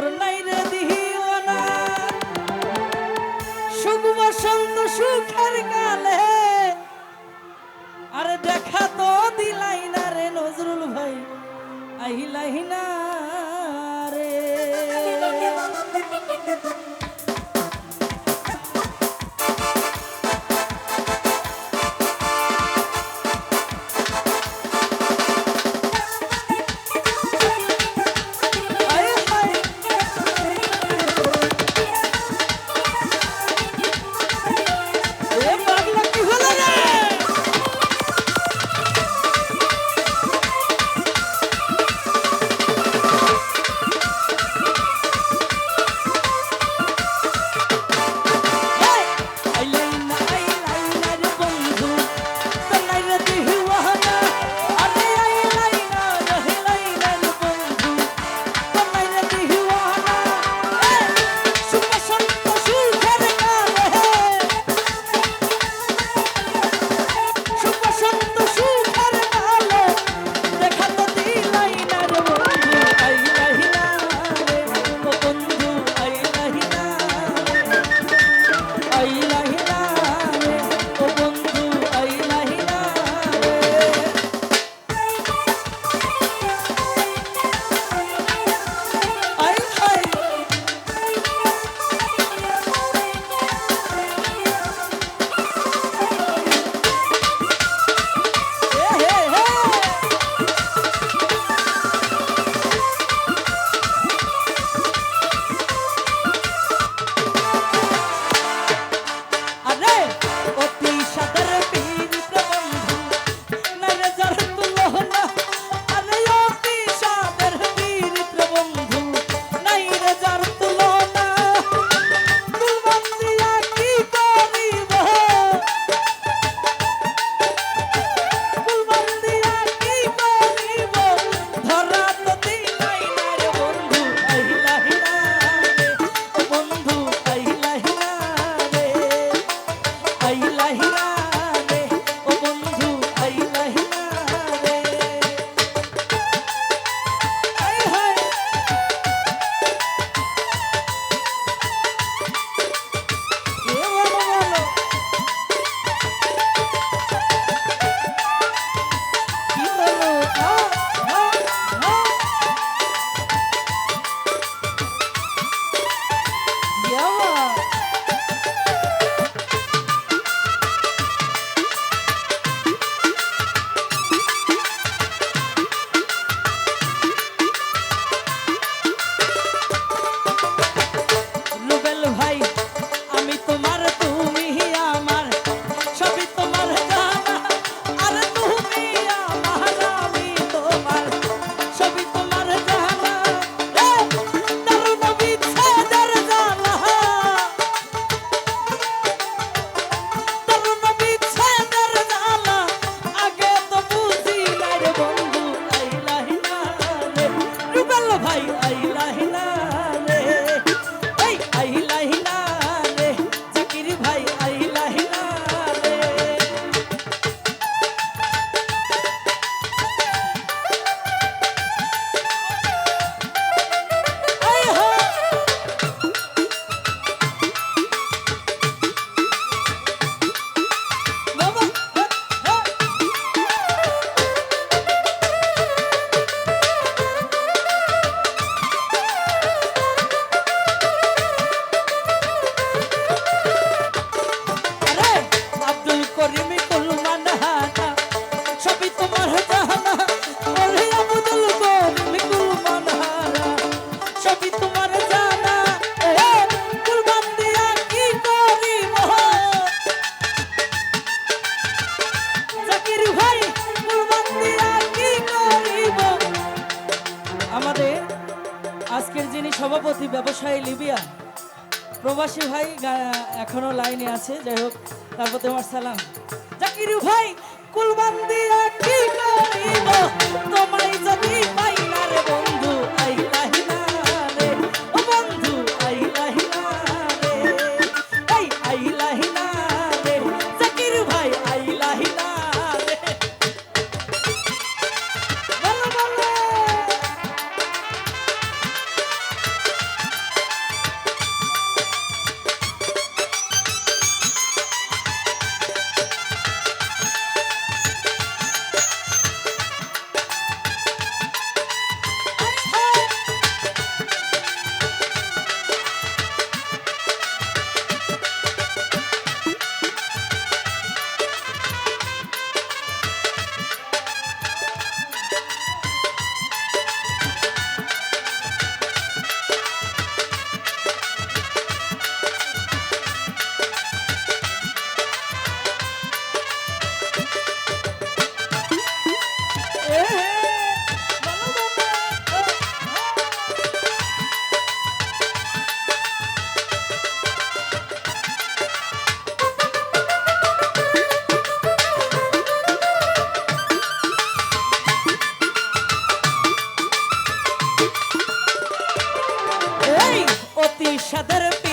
নজর নাই দিও না সুখ বসন্ত সুখের কালে। আরে দেখা তো দিলাই না রে নজরুল ভাই, আহিলাই না রে। ইলাহি সভাপতি ব্যবসায়ী লিবিয়া। প্রবাসী ভাই এখনও লাইনে আছে, যাই হোক, তারপর তোমার সালাম। জাকির ভাই কুলবান্দি দিয়া তোমায় যদি পাই সাদের